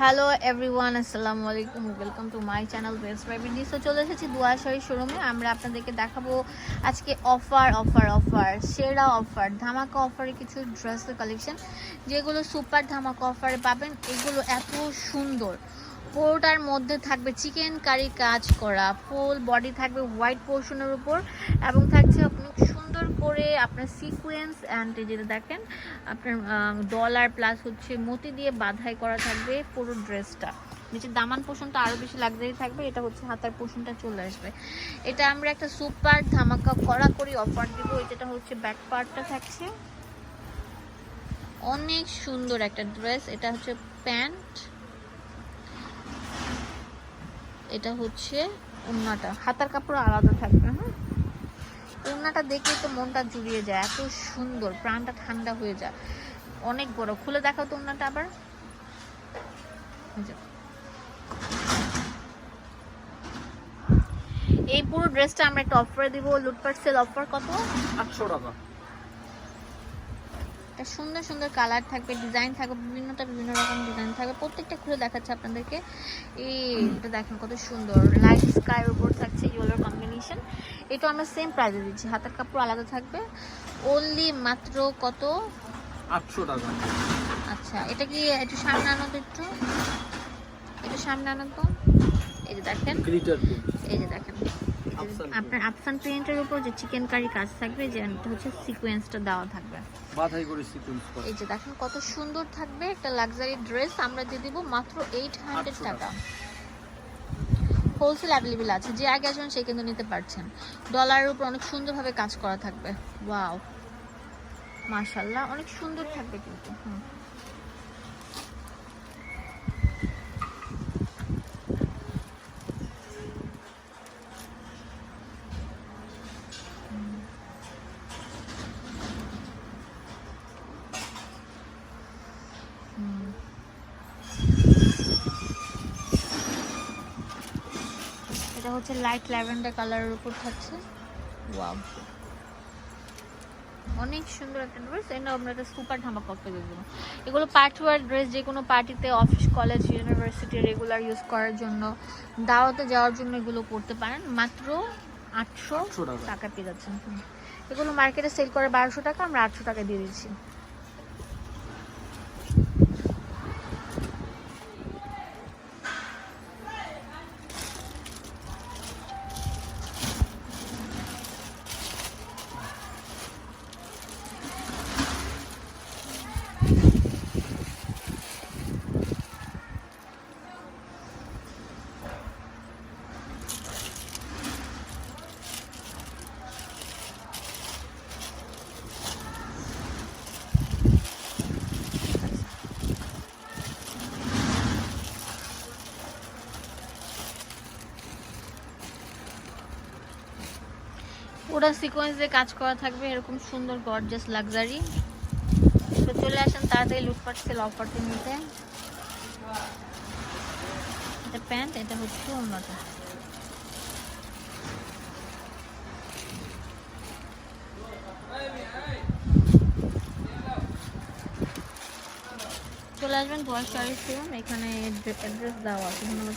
Hello everyone আসসালামু আলাইকুম welcome to my channel best buy BD so চলে এসেছি দুয়াশাড়ি শোরুমে আমরা আপনাদেরকে দেখাবো আজকে অফার অফার অফার সেরা অফার ধামাকা অফারে কিছু ড্রেসের কালেকশন যেগুলো সুপার ধামাকা অফারে পাবেন। এগুলো এত সুন্দর। পুরোটার মধ্যে থাকবে চিকেন কারি কাজ করা। ফুল বডি থাকবে হোয়াইট পোর্শনের উপর এবং থাকছে আপনি সুন্দর করে আপনার সিকোয়েন্স অ্যান্ড যেটা দেখেন, আপনার ডলার প্লাস হচ্ছে মতি দিয়ে বাধাই করা থাকবে পুরো ড্রেসটা নিচে দামান পোষণটা আরও বেশি লাক্সারি থাকবে, এটা হচ্ছে হাতার পোষণটা চলে আসবে। এটা আমরা একটা সুপার ধামাকা কড়াকড়ি অফার দিব যেটা হচ্ছে ব্যাক পার্টটা থাকছে। অনেক সুন্দর একটা ড্রেস এটা হচ্ছে প্যান্ট। এটা হচ্ছে উন্নাটা। হাতার কাপড় আলাদা থাকবে হ্যাঁ? উন্নাটা দেখে তো মনটা জুড়িয়ে যায়, এত সুন্দর, প্রাণটা ঠান্ডা হয়ে যায়। অনেক বড়। খুলে দেখাও তো উন্নাটা আবার। এই এই পুরো ড্রেসটা আমরা একটা অফারে দিব। লুটপাট সেল অফার কত? আটশো টাকা। একটা সুন্দর সুন্দর কালার থাকবে ডিজাইন থাকবে বিভিন্নটা বিভিন্ন রকম ডিজাইন থাকবে। প্রত্যেকটা খুলে দেখাচ্ছে আপনাদেরকে। এই এটা দেখেন কত সুন্দর। লাইট স্কাইয়ের উপর থাকছে ইয়েলোর কম্বিনেশন এটা আমরা সেম প্রাইসে দিচ্ছি। হাতের কাপড় আলাদা থাকবে। অনলি মাত্র কত? আটশো টাকা। আচ্ছা এটা কি একটু সামনে আনো তো একটু? একটু সামনে আনো তো। এই যে দেখেন। এই যে দেখেন। আপনার আফসান প্রিন্টের উপর যে চিকেন কারি কাজ থাকবে যে এটা হচ্ছে সিকোয়েন্সটা দেওয়া থাকবে। বাধাই করে সিকুয়েন্স করা। এই যে দেখেন কত সুন্দর থাকবে একটা লাক্সারি ড্রেস আমরা দিয়ে দিব মাত্র এইট হান্ড্রেড 800 টাকা। হোলসেল অ্যাভেলেবেল আছে যে আগে আসবেন সে কিন্তু নিতে পারছেন। ডলারের উপর অনেক সুন্দরভাবে কাজ করা থাকবে। ওয়াও মাশাল্লাহ অনেক সুন্দর থাকবে কিন্তু। হুম। এটা হচ্ছে লাইট ল্যাভেন্ডার কালারের উপর থাকছে। ওয়াও অনেক সুন্দর একটা ড্রেস এটা আমরা একটা সুপার ধামাকা দিয়ে দেবো। এগুলো পার্টি ওয়ার ড্রেস যে কোনো পার্টিতে office college university regular use করার জন্য দাওয়াতে যাওয়ার জন্য এগুলো করতে পারেন। মাত্র আটশো 800 টাকা। টাকা পেয়ে যাচ্ছেন। এগুলো মার্কেটে সেল করে বারোশো টাকা আমরা আটশো টাকা দিয়ে দিচ্ছি। পুরো সিকোয়েন্স দিয়ে কাজ করা থাকবে, এরকম সুন্দর গর্জাস লাক্সারি তো চলে আসেন তাড়াতাড়ি লুটপাট সেল অফারটি নিতে এটা প্যান্ট এটা হচ্ছে অন্যটা চলে আসবেন দোয়ার শাড়ি এখানে অ্যাড্রেস দেওয়া আছে ধন্যবাদ